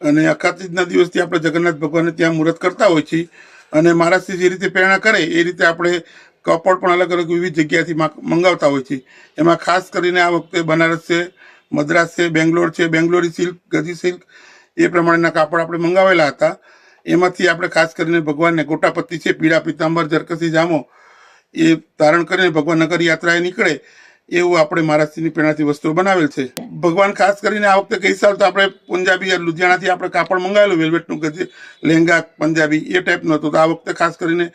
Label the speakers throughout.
Speaker 1: અને અખાત્રીજના દિવસથી આપણે જગન્નાથ ભગવાનને ત્યાં મુહૂર્ત કરતા હોય છીએ. અને મહારાજથી જે રીતે પ્રેરણા કરે, એ રીતે આપણે કપડ પણ અલગ અલગ વિવિધ જગ્યાએથી મંગાવતા હોય છીએ. એમાં ખાસ કરીને આ વખતે બનારસ છે, મદ્રાસ છે, બેંગ્લોર છે, બેંગ્લોરી સિલ્ક, ગજી સિલ્ક, એ પ્રમાણેના કાપડ આપણે મંગાવેલા હતા. એમાંથી આપણે ખાસ કરીને ભગવાનને ગોટાપત્તી છે, પીળા પિતાંબર, જરકસી જામો, એ ધારણ કરીને ભગવાન નગર યાત્રાએ નીકળે, એવું આપણે મહારાષ્ટ્રની પ્રેરણાથી વસ્તુઓ બનાવેલ છે. ભગવાન ખાસ કરીને આ વખતે કહી સાલ તો આપણે પંજાબી લુધિયાણાથી આપણે કાપડ મંગાવેલું, વેલ્વેટનું ગજી લહેંગા પંજાબી, એ ટાઈપનું હતું. તો આ વખતે ખાસ કરીને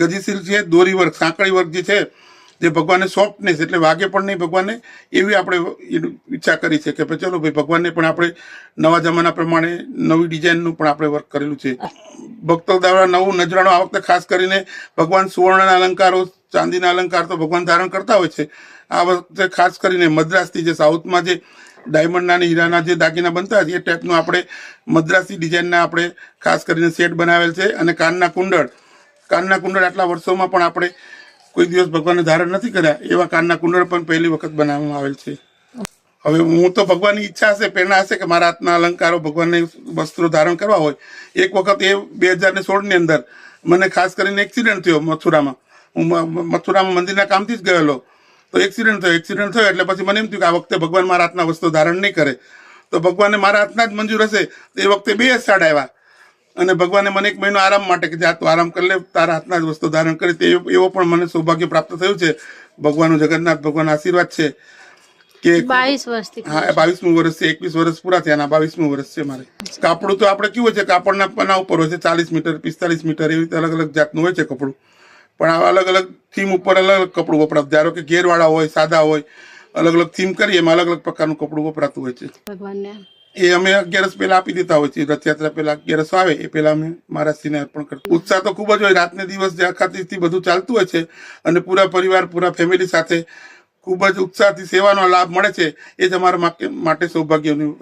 Speaker 1: ગજીશીલ છે, દોરી વર્ક, સાંકળી વર્ક જે છે, જે ભગવાનને સોફ્ટનેસ એટલે વાગે પણ નહીં ભગવાનને, એવી આપણે ઈચ્છા કરી છે કે ભાઈ ચલો ભાઈ, ભગવાનને પણ આપણે નવા જમાના પ્રમાણે નવી ડિઝાઇનનું પણ આપણે વર્ક કરેલું છે. ભક્તો દ્વારા નવું નજરાણું આ વખતે ખાસ કરીને ભગવાન સુવર્ણના અલંકારો, ચાંદીના અલંકાર તો ભગવાન ધારણ કરતા હોય છે. આ વખતે ખાસ કરીને મદ્રાસથી જે સાઉથમાં જે ડાયમંડના અને હીરાના જે દાગીના બનતા હતા, એ ટાઈપનું આપણે મદ્રાસી ડિઝાઇનના આપણે ખાસ કરીને સેટ બનાવેલ છે અને કાનના કુંડળ. કાનના કુંડળ આટલા વર્ષોમાં પણ આપણે કોઈ દિવસ ભગવાનને ધારણ નથી કર્યા, એવા કાનના કુંડળ પણ પહેલી વખત બનાવવામાં આવેલ છે. હવે હું તો ભગવાનની ઈચ્છા હશે, પ્રેરણા હશે કે મારા હાથના અલંકારો ભગવાનને વસ્ત્રો ધારણ કરવા હોય. એક વખત એ બે હજાર ને સોળની અંદર મને ખાસ કરીને એક્સિડન્ટ થયો મથુરામાં. હું મથુરામાં મંદિરના કામથી જ ગયેલો. તો એક્સિડન્ટ થયો એક્સિડન્ટ થયો એટલે પછી મને એમ થયું કે આ વખતે ભગવાન મારા હાથના વસ્તુ ધારણ નહીં કરે. તો ભગવાને મારા હાથના જ મંજૂર હશે. એ વખતે બે અષાઢ આવ્યા. અને ભગવાને મને એક મહિનો આરામ માટે કે જા તું આરામ કરી લે તારા હાથના જ વસ્તુ ધારણ કરી. તે એવો પણ મને સૌભાગ્ય પ્રાપ્ત થયું છે. ભગવાનનો જગન્નાથ ભગવાન આશીર્વાદ છે કે
Speaker 2: બાવીસ વર્ષથી
Speaker 1: હા બાવીસમું વર્ષ છે એકવીસ વર્ષ પૂરા થયા બાવીસમું વર્ષ છે મારે. કાપડું તો આપણે કેવું હોય છે કાપડના પના ઉપર હોય છે ચાલીસ મીટર પિસ્તાલીસ મીટર એવી અલગ અલગ જાતનું હોય છે કપડું. પણ આ અલગ અલગ થીમ ઉપર અલગ અલગ કપડું વપરાતું. ધારો કે ઘેરવાળા હોય સાદા હોય અલગ અલગ થીમ કરીએ એમાં અલગ અલગ પ્રકારનું કપડું વપરાતું હોય છે.
Speaker 2: ભગવાનને.
Speaker 1: એ અમે અગિયારસ પહેલા આપી દેતા હોય છે. રથયાત્રા પહેલા અગિયારસ આવે એ પહેલા અમે મહારાજશ્રીને અર્પણ કરતા ઉત્સાહ તો ખૂબ જ હોય. રાતને દિવસ જે અખાતીથી બધું ચાલતું હોય છે અને પૂરા પરિવાર પૂરા ફેમિલી સાથે ખૂબ જ ઉત્સાહથી સેવાનો લાભ મળે છે એ જ અમારા માટે- માટે સૌભાગ્યની